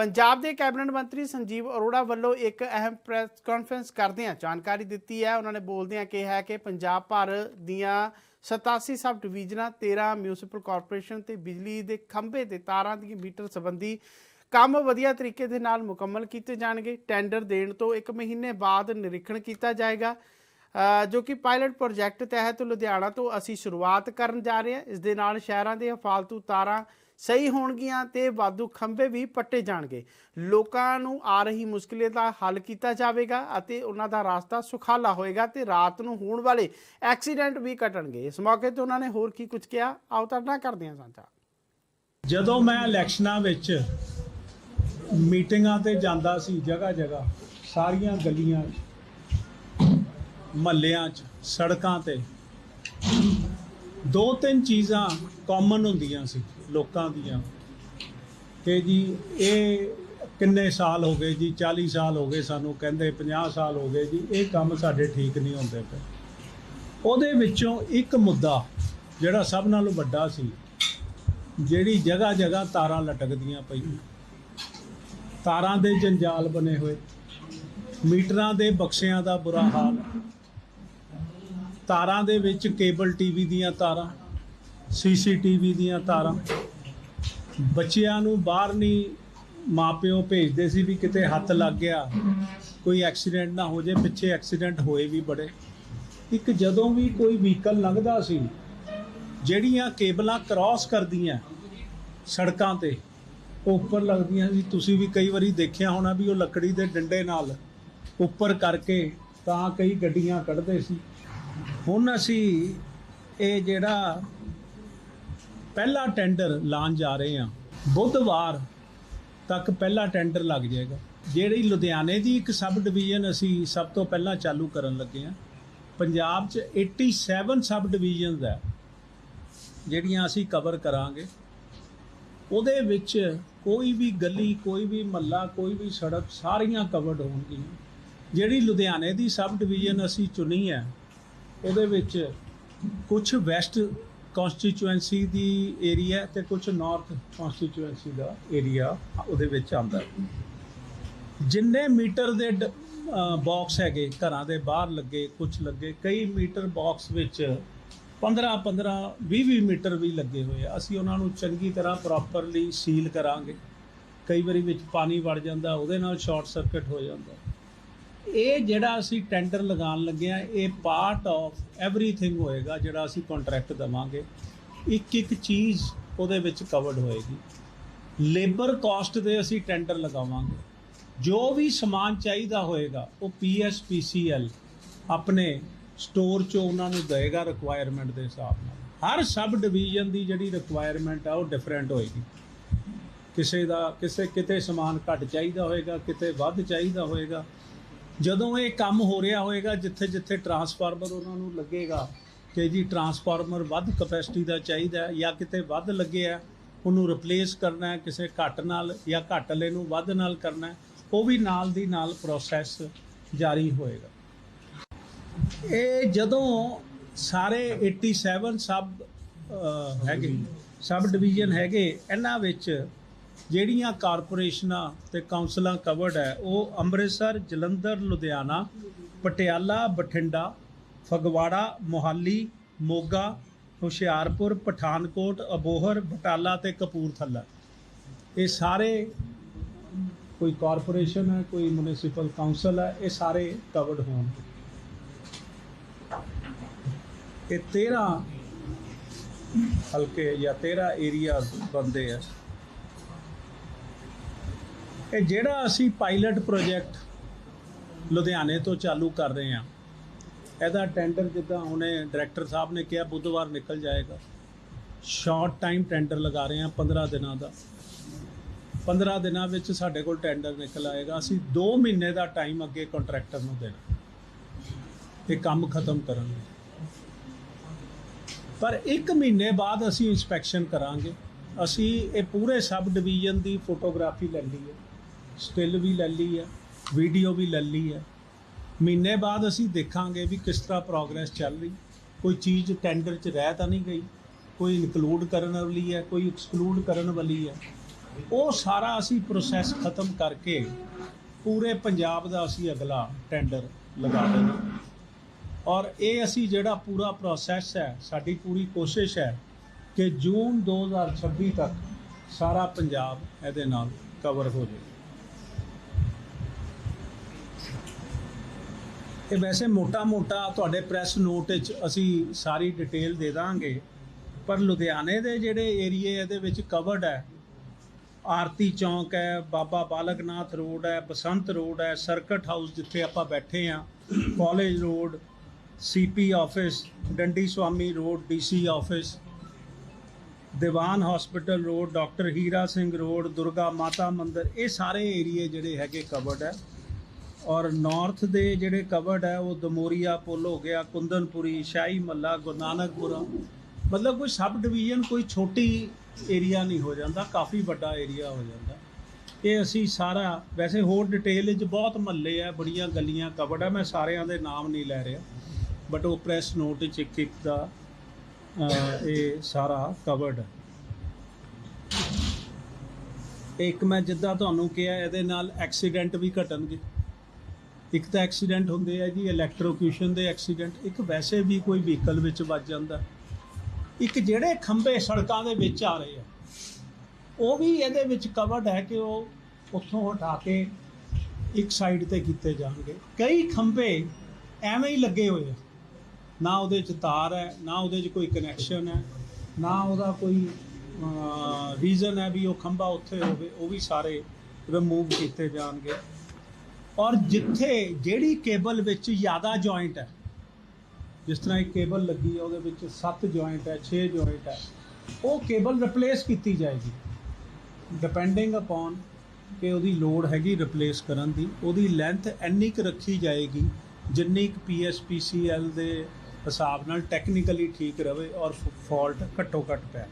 ਪੰਜਾਬ ਦੇ ਕੈਬਨਿਟ ਮੰਤਰੀ ਸੰਜੀਵ ਅਰੋੜਾ ਵੱਲੋਂ ਇੱਕ ਅਹਿਮ ਪ੍ਰੈਸ ਕਾਨਫਰੰਸ ਕਰਦਿਆਂ ਜਾਣਕਾਰੀ ਦਿੱਤੀ ਹੈ। ਉਹਨਾਂ ਨੇ ਬੋਲਦਿਆਂ ਕਿਹਾ ਕਿ ਪੰਜਾਬ ਭਰ ਦੀਆਂ 87 ਸਬ ਡਿਵੀਜ਼ਨਾਂ 13 ਮਿਊਨਿਸਪਲ ਕਾਰਪੋਰੇਸ਼ਨ ਤੇ ਬਿਜਲੀ ਦੇ ਖੰਭੇ ਤੇ ਤਾਰਾਂ ਦੀ ਮੀਟਰ ਸੰਬੰਧੀ ਕੰਮ ਵਧੀਆ ਤਰੀਕੇ ਦੇ ਨਾਲ ਮੁਕੰਮਲ ਕੀਤੇ ਜਾਣਗੇ। ਟੈਂਡਰ ਦੇਣ ਤੋਂ 1 ਮਹੀਨੇ ਬਾਅਦ ਨਿਰੀਖਣ ਕੀਤਾ ਜਾਏਗਾ। ਜੋ ਕਿ ਪਾਇਲਟ ਪ੍ਰੋਜੈਕਟ ਤਹਿਤ ਲੁਧਿਆਣਾ ਤੋਂ ਅਸੀਂ ਸ਼ੁਰੂਆਤ ਕਰਨ ਜਾ ਰਹੇ ਹਾਂ। ਇਸ ਦੇ ਨਾਲ ਸ਼ਹਿਰਾਂ ਦੇ ਫਾਲਤੂ ਤਾਰਾਂ ਸਹੀ ਹੋਣਗੀਆਂ ਤੇ ਵਾਧੂ ਖੰਭੇ ਵੀ ਪੱਟੇ ਜਾਣਗੇ। ਲੋਕਾਂ ਨੂੰ ਆ ਰਹੀ ਮੁਸ਼ਕਲੇ ਦਾ ਹੱਲ ਕੀਤਾ ਜਾਵੇਗਾ ਅਤੇ ਉਹਨਾਂ ਦਾ ਰਾਸਤਾ ਸੁਖਾਲਾ ਹੋਏਗਾ ਤੇ ਰਾਤ ਨੂੰ ਹੋਣ ਵਾਲੇ ਐਕਸੀਡੈਂਟ ਵੀ ਘਟਣਗੇ। ਇਸ ਮੌਕੇ ਤੇ ਉਹਨਾਂ ਨੇ ਹੋਰ ਕੀ ਕੁਝ ਕਿਹਾ? ਆਓ ਤੁਹਾਡਾ ਨਾਲ ਕਰਦੇ ਹਾਂ ਸਾਂਝਾ। ਜਦੋਂ ਮੈਂ ਇਲੈਕਸ਼ਨਾਂ ਵਿੱਚ ਮੀਟਿੰਗਾਂ ਤੇ ਜਾਂਦਾ ਸੀ ਜਗ੍ਹਾ ਜਗ੍ਹਾ ਸਾਰੀਆਂ ਗਲੀਆਂ 'ਚ ਮਹੱਲਿਆਂ 'ਚ, ਸੜਕਾਂ ਤੇ। ਦੋ ਤਿੰਨ ਚੀਜ਼ਾਂ ਕਾਮਨ ਹੁੰਦੀਆਂ ਸੀ ਲੋਕਾਂ ਦੀਆਂ। ਕਿ ਜੀ, ਇਹ ਕਿੰਨੇ ਸਾਲ ਹੋ ਗਏ ਜੀ 40 ਸਾਲ ਹੋ ਗਏ ਸਾਨੂੰ, ਕਹਿੰਦੇ 50 ਸਾਲ ਹੋ ਗਏ ਜੀ, ਇਹ ਕੰਮ ਸਾਡੇ ਠੀਕ ਨਹੀਂ ਹੁੰਦੇ ਪਏ। ਉਹਦੇ ਵਿੱਚੋਂ ਇੱਕ ਮੁੱਦਾ ਜਿਹੜਾ ਸਭ ਨਾਲੋਂ ਵੱਡਾ ਸੀ, ਜਿਹੜੀ ਜਗ੍ਹਾ ਜਗ੍ਹਾ ਤਾਰਾਂ ਲਟਕਦੀਆਂ ਪਈਆਂ। ਤਾਰਾਂ ਦੇ ਜੰਜਾਲ ਬਣੇ ਹੋਏ, ਮੀਟਰਾਂ ਦੇ ਬਕਸਿਆਂ ਦਾ ਬੁਰਾ ਹਾਲ ਤਾਰਾਂ ਦੇ ਵਿੱਚ ਕੇਬਲ ਟੀਵੀ ਦੀਆਂ ਤਾਰਾਂ ਸੀਸੀਟੀਵੀ ਦੀਆਂ ਤਾਰਾਂ। ਬੱਚਿਆਂ ਨੂੰ ਬਾਹਰ ਨਹੀਂ ਮਾਪਿਓ ਭੇਜਦੇ ਸੀ ਵੀ ਕਿਤੇ ਹੱਥ ਲੱਗ ਗਿਆ, ਕੋਈ ਐਕਸੀਡੈਂਟ ਨਾ ਹੋ ਜੇ, ਪਿੱਛੇ ਐਕਸੀਡੈਂਟ ਹੋਏ ਵੀ ਬੜੇ। ਇੱਕ ਜਦੋਂ ਵੀ ਕੋਈ ਵਹੀਕਲ ਲੰਘਦਾ ਸੀ, ਜਿਹੜੀਆਂ ਕੇਬਲਾਂ ਕ੍ਰਾਸ ਕਰਦੀਆਂ ਸੜਕਾਂ ਤੇ, ਉਹ ਉੱਪਰ ਲੱਗਦੀਆਂ ਸੀ। ਤੁਸੀਂ ਵੀ ਕਈ ਵਾਰੀ ਦੇਖਿਆ ਹੋਣਾ ਵੀ ਉਹ ਲੱਕੜੀ ਦੇ ਡੰਡੇ ਨਾਲ ਉੱਪਰ ਕਰਕੇ ਤਾਂ ਕਈ ਗੱਡੀਆਂ ਕੱਢਦੇ ਸੀ। ਹੁਣ ਅਸੀਂ ਇਹ ਜਿਹੜਾ ਪਹਿਲਾ ਟੈਂਡਰ ਲਾਉਣ ਜਾ ਰਹੇ ਹਾਂ, ਬੁੱਧਵਾਰ ਤੱਕ ਪਹਿਲਾ ਟੈਂਡਰ ਲੱਗ ਜਾਏਗਾ। ਜਿਹੜੀ ਲੁਧਿਆਣੇ ਦੀ ਇੱਕ ਸਬ ਡਿਵੀਜ਼ਨ ਅਸੀਂ ਸਭ ਤੋਂ ਪਹਿਲਾਂ ਚਾਲੂ ਕਰਨ ਲੱਗੇ ਹਾਂ, ਪੰਜਾਬ 'ਚ 87 ਸਬ ਡਿਵੀਜ਼ਨਸ ਹੈ, ਜਿਹੜੀਆਂ ਅਸੀਂ ਕਵਰ ਕਰਾਂਗੇ। ਉਹਦੇ ਵਿੱਚ ਕੋਈ ਵੀ ਗਲੀ, ਕੋਈ ਵੀ ਮਹੱਲਾ ਕੋਈ ਵੀ ਸੜਕ ਸਾਰੀਆਂ ਕਵਰਡ ਹੋਣਗੀਆਂ। ਜਿਹੜੀ ਲੁਧਿਆਣੇ ਦੀ ਸਬ ਡਿਵੀਜ਼ਨ ਅਸੀਂ ਚੁਣੀ ਹੈ ਉਹਦੇ ਵਿੱਚ ਕੁਝ ਵੈਸਟ ਕਨਸਟੀਚੁਐਂਸੀ ਦੀ ਏਰੀਆ ਤੇ ਕੁਝ ਨਾਰਥ ਕਨਸਟੀਚੁਐਂਸੀ ਦਾ ਏਰੀਆ ਉਹਦੇ ਵਿੱਚ ਆਉਂਦਾ ਜਿੰਨੇ ਮੀਟਰ ਦੇ ਬਾਕਸ ਹੈਗੇ, ਘਰਾਂ ਦੇ ਬਾਹਰ ਲੱਗੇ ਕੁਝ ਲੱਗੇ, ਕਈ ਮੀਟਰ ਬਾਕਸ ਵਿੱਚ 15 15 20 20 ਮੀਟਰ ਵੀ ਲੱਗੇ ਹੋਏ ਆ। ਅਸੀਂ ਉਹਨਾਂ ਨੂੰ ਚੰਗੀ ਤਰ੍ਹਾਂ ਪ੍ਰੋਪਰਲੀ ਸੀਲ ਕਰਾਂਗੇ। ਕਈ ਵਾਰੀ ਵਿੱਚ ਪਾਣੀ ਵੜ ਜਾਂਦਾ, ਉਹਦੇ ਨਾਲ ਸ਼ਾਰਟ ਸਰਕਟ ਹੋ ਜਾਂਦਾ। ਇਹ ਜਿਹੜਾ ਅਸੀਂ ਟੈਂਡਰ ਲਗਾਉਣ ਲੱਗੇ ਆ ਇਹ ਪਾਰਟ ਆਫ ਐਵਰੀਥਿੰਗ ਹੋਏਗਾ ਜਿਹੜਾ ਅਸੀਂ ਕੰਟਰੈਕਟ ਦਵਾਂਗੇ। ਇੱਕ ਇੱਕ ਚੀਜ਼ ਉਹਦੇ ਵਿੱਚ ਕਵਰਡ ਹੋਏਗੀ। ਲੇਬਰ ਕਾਸਟ ਦੇ ਅਸੀਂ ਟੈਂਡਰ ਲਗਾਵਾਂਗੇ। ਜੋ ਵੀ ਸਮਾਨ ਚਾਹੀਦਾ ਹੋਏਗਾ, ਉਹ ਪੀਐਸਪੀਸੀਐਲ ਆਪਣੇ ਸਟੋਰ ਚੋਂ ਉਹਨਾਂ ਨੂੰ ਦੇਗਾ ਰਿਕੁਆਇਰਮੈਂਟ ਦੇ ਹਿਸਾਬ ਨਾਲ। ਹਰ ਸਬ ਡਿਵੀਜ਼ਨ ਦੀ ਜਿਹੜੀ ਰਿਕੁਆਇਰਮੈਂਟ ਆ, ਉਹ ਡਿਫਰੈਂਟ ਹੋਏਗੀ। ਕਿਸੇ ਦਾ, ਕਿਸੇ, ਕਿਤੇ ਸਮਾਨ ਘੱਟ ਚਾਹੀਦਾ ਹੋਏਗਾ, ਕਿਤੇ ਵੱਧ ਚਾਹੀਦਾ ਹੋਏਗਾ। ਜਦੋਂ ਇਹ ਕੰਮ ਹੋ ਰਿਹਾ ਹੋਏਗਾ ਜਿੱਥੇ ਜਿੱਥੇ ਟਰਾਂਸਫਾਰਮਰ ਉਹਨਾਂ ਨੂੰ ਲੱਗੇਗਾ ਕਿ ਜੀ ਟਰਾਂਸਫਾਰਮਰ ਵੱਧ ਕਪੈਸਿਟੀ ਦਾ ਚਾਹੀਦਾ ਜਾਂ ਕਿਤੇ ਵੱਧ ਲੱਗਿਆ ਉਹਨੂੰ ਰਿਪਲੇਸ ਕਰਨਾ ਕਿਸੇ ਘੱਟ ਨਾਲ ਜਾਂ ਘੱਟ ਵਾਲੇ ਨੂੰ ਵੱਧ ਨਾਲ ਕਰਨਾ ਉਹ ਵੀ ਨਾਲ ਦੀ ਨਾਲ ਪ੍ਰੋਸੈਸ ਜਾਰੀ ਹੋਏਗਾ। ਇਹ ਜਦੋਂ ਸਾਰੇ 87 ਸਬ ਅਹ, ਹੈਗੇ ਸਬ ਡਿਵੀਜ਼ਨ ਹੈਗੇ ਇਹਨਾਂ ਵਿੱਚ ਜਿਹੜੀਆਂ ਕਾਰਪੋਰੇਸ਼ਨਾਂ ਤੇ ਕਾਉਂਸਲਾਂ ਕਵਰਡ ਹੈ, ਉਹ ਅੰਮ੍ਰਿਤਸਰ, ਜਲੰਧਰ, ਲੁਧਿਆਣਾ, ਪਟਿਆਲਾ, ਬਠਿੰਡਾ, ਫਗਵਾੜਾ, ਮੋਹਾਲੀ, ਮੋਗਾ, ਹੁਸ਼ਿਆਰਪੁਰ, ਪਠਾਨਕੋਟ, ਅਬੋਹਰ, ਬਟਾਲਾ ਤੇ ਕਪੂਰਥਲਾ। ਇਹ ਸਾਰੇ ਕੋਈ ਕਾਰਪੋਰੇਸ਼ਨ ਹੈ, ਕੋਈ ਮਿਊਨਿਸਪਲ ਕਾਉਂਸਲ ਹੈ, ਇਹ ਸਾਰੇ ਕਵਰਡ ਹੋਣ ਇਹ 13 ਹਲਕੇ ਜਾਂ 13 ਏਰੀਆ ਬੰਦੇ ਆ। ਇਹ ਜਿਹੜਾ ਅਸੀਂ ਪਾਇਲਟ ਪ੍ਰੋਜੈਕਟ ਲੁਧਿਆਣੇ ਤੋਂ ਚਾਲੂ ਕਰ ਰਹੇ ਹਾਂ, ਇਹਦਾ ਟੈਂਡਰ ਜਿੱਦਾਂ ਹੁਣੇ ਡਾਇਰੈਕਟਰ ਸਾਹਿਬ ਨੇ ਕਿਹਾ ਬੁੱਧਵਾਰ ਨਿਕਲ ਜਾਏਗਾ। ਸ਼ਾਰਟ ਟਾਈਮ ਟੈਂਡਰ ਲਗਾ ਰਹੇ ਹਾਂ 15 ਦਿਨਾਂ ਦਾ। 15 ਦਿਨਾਂ ਵਿੱਚ ਸਾਡੇ ਕੋਲ ਟੈਂਡਰ ਨਿਕਲ ਆਏਗਾ। ਅਸੀਂ 2 ਮਹੀਨੇ ਦਾ ਟਾਈਮ ਅੱਗੇ ਕੰਟਰੈਕਟਰ ਨੂੰ ਦੇਣਾ। ਇਹ ਕੰਮ ਖਤਮ ਕਰਨ ਲਈ ਪਰ 1 ਮਹੀਨੇ ਬਾਅਦ ਅਸੀਂ ਇਨਸਪੈਕਸ਼ਨ ਕਰਾਂਗੇ। ਅਸੀਂ ਇਹ ਪੂਰੇ ਸਬ ਡਿਵੀਜ਼ਨ ਦੀ ਫੋਟੋਗ੍ਰਾਫੀ ਲੈਂਦੀ ਹੈ। ਸਟਿਲ ਵੀ ਲੈ ਲਈ ਹੈ ਵੀਡੀਓ ਵੀ ਲੈ ਲਈ ਹੈ ਮਹੀਨੇ ਬਾਅਦ ਅਸੀਂ ਦੇਖਾਂਗੇ ਵੀ ਕਿਸ ਤਰ੍ਹਾਂ ਪ੍ਰੋਗਰੈਸ ਚੱਲ ਰਹੀ। ਕੋਈ ਚੀਜ਼ ਟੈਂਡਰ 'ਚ ਰਹਿ ਤਾਂ ਨਹੀਂ ਗਈ, ਕੋਈ ਇਨਕਲੂਡ ਕਰਨ ਵਾਲੀ ਹੈ ਕੋਈ ਐਕਸਕਲੂਡ ਕਰਨ ਵਾਲੀ ਹੈ ਉਹ ਸਾਰਾ ਅਸੀਂ ਪ੍ਰੋਸੈਸ ਖਤਮ ਕਰਕੇ ਪੂਰੇ ਪੰਜਾਬ ਦਾ ਅਸੀਂ ਅਗਲਾ ਟੈਂਡਰ ਲਗਾ ਦੇਣਾ। ਔਰ ਇਹ ਅਸੀਂ ਜਿਹੜਾ ਪੂਰਾ ਪ੍ਰੋਸੈਸ ਹੈ, ਸਾਡੀ ਪੂਰੀ ਕੋਸ਼ਿਸ਼ ਹੈ ਕਿ ਜੂਨ 2026 ਤੱਕ ਸਾਰਾ ਪੰਜਾਬ ਇਹਦੇ ਨਾਲ ਕਵਰ ਹੋ ਜਾਵੇ। ਇਹ ਵੈਸੇ ਮੋਟਾ-ਮੋਟਾ ਤੁਹਾਡੇ ਪ੍ਰੈਸ ਨੋਟ ਵਿੱਚ ਅਸੀਂ ਸਾਰੀ ਡਿਟੇਲ ਦੇ ਦਾਂਗੇ, ਪਰ ਲੁਧਿਆਣੇ ਦੇ ਜਿਹੜੇ ਏਰੀਏ ਇਹਦੇ ਵਿੱਚ ਕਵਰਡ ਹੈ, ਆਰਤੀ ਚੌਂਕ ਹੈ, ਬਾਬਾ ਬਾਲਕ ਨਾਥ ਰੋਡ ਹੈ, ਬਸੰਤ ਰੋਡ ਹੈ, ਸਰਕਟ ਹਾਊਸ ਜਿੱਥੇ ਆਪਾਂ ਬੈਠੇ ਆ college road CP office Dandi Swami road DC office Diwan hospital road, doctor Hira Singh road, Durga Mata Mandir, ਇਹ ਸਾਰੇ ਏਰੀਏ ਜਿਹੜੇ ਹੈਗੇ ਕਵਰਡ ਹੈ। ਔਰ ਨਾਰਥ ਦੇ ਜਿਹੜੇ ਕਵਰਡ ਹੈ, ਉਹ ਦਮੋਰੀਆ ਪੁੱਲ ਹੋ ਗਿਆ, ਕੁੰਦਨਪੁਰੀ, ਸ਼ਾਹੀ ਮੱਲਾ, ਗੁਰੂ ਨਾਨਕਪੁਰਾ। ਮਤਲਬ ਕੋਈ ਸਬ ਡਿਵੀਜ਼ਨ ਕੋਈ ਛੋਟੀ ਏਰੀਆ ਨਹੀਂ ਹੋ ਜਾਂਦਾ, ਕਾਫੀ ਵੱਡਾ ਏਰੀਆ ਹੋ ਜਾਂਦਾ। ਇਹ ਅਸੀਂ ਸਾਰਾ, ਵੈਸੇ ਹੋਰ ਡਿਟੇਲ ਵਿੱਚ ਬਹੁਤ ਮਹੱਲੇ ਆ, ਬੜੀਆਂ ਗਲੀਆਂ ਕਵਰਡ ਆ, ਮੈਂ ਸਾਰਿਆਂ ਦੇ ਨਾਮ ਨਹੀਂ ਲੈ ਰਿਹਾ। ਬਟ ਉਹ ਪ੍ਰੈਸ ਨੋਟ ਵਿੱਚ ਇੱਕ ਇੱਕ ਦਾ ਇਹ ਸਾਰਾ ਕਵਰਡ ਹੈ। ਇੱਕ ਮੈਂ ਜਿੱਦਾਂ ਤੁਹਾਨੂੰ ਕਿਹਾ, ਇਹਦੇ ਨਾਲ ਐਕਸੀਡੈਂਟ ਵੀ ਘਟਣਗੇ। ਇੱਕ ਤਾਂ ਐਕਸੀਡੈਂਟ ਹੁੰਦੇ ਆ ਜੀ ਇਲੈਕਟ੍ਰੋਕਿਊਸ਼ਨ ਦੇ ਐਕਸੀਡੈਂਟ। ਇੱਕ ਵੈਸੇ ਵੀ ਕੋਈ ਵਹੀਕਲ ਵਿੱਚ ਵੱਜ ਜਾਂਦਾ। ਇੱਕ ਜਿਹੜੇ ਖੰਭੇ ਸੜਕਾਂ ਦੇ ਵਿੱਚ ਆ ਰਹੇ ਆ, ਉਹ ਵੀ ਇਹਦੇ ਵਿੱਚ ਕਵਰਡ ਹੈ ਕਿ ਉਹ ਉੱਥੋਂ ਹਟਾ ਕੇ ਇੱਕ ਸਾਈਡ ਤੇ ਕੀਤੇ ਜਾਣਗੇ। ਕਈ ਖੰਭੇ ਐਵੇਂ ਹੀ ਲੱਗੇ ਹੋਏ ਆ। ਨਾ ਉਹਦੇ 'ਚ ਤਾਰ ਹੈ, ਨਾ ਉਹਦੇ 'ਚ ਕੋਈ ਕਨੈਕਸ਼ਨ ਹੈ, ਨਾ ਉਹਦਾ ਕੋਈ ਰੀਜ਼ਨ ਹੈ ਵੀ ਉਹ ਖੰਭਾ ਉੱਥੇ ਹੋਵੇ, ਉਹ ਵੀ ਸਾਰੇ ਰਿਮੂਵ ਕੀਤੇ ਜਾਣਗੇ। ਔਰ ਜਿੱਥੇ ਜਿਹੜੀ ਕੇਬਲ ਵਿੱਚ ਜ਼ਿਆਦਾ ਜੁਆਇੰਟ ਹੈ, ਜਿਸ ਤਰ੍ਹਾਂ ਇੱਕ ਕੇਬਲ ਲੱਗੀ ਹੈ, ਉਹਦੇ ਵਿੱਚ 7 ਜੁਆਇੰਟ ਹੈ 6 ਜੁਆਇੰਟ ਹੈ, ਉਹ ਕੇਬਲ ਰਿਪਲੇਸ ਕੀਤੀ ਜਾਏਗੀ। ਡਿਪੈਂਡਿੰਗ ਅਪਨ ਕਿ ਉਹਦੀ ਲੋਡ ਹੈਗੀ ਰਿਪਲੇਸ ਕਰਨ ਦੀ, ਉਹਦੀ ਲੈਂਥ ਇੰਨੀ ਕੁ ਰੱਖੀ ਜਾਏਗੀ, ਜਿੰਨੀ ਕੁ ਪੀਐਸਪੀਸੀਐਲ ਦੇ ਹਿਸਾਬ ਨਾਲ ਟੈਕਨੀਕਲੀ ਠੀਕ ਰਵੇ ਔਰ ਫਾਲਟ ਘੱਟੋ ਘੱਟ ਪੈ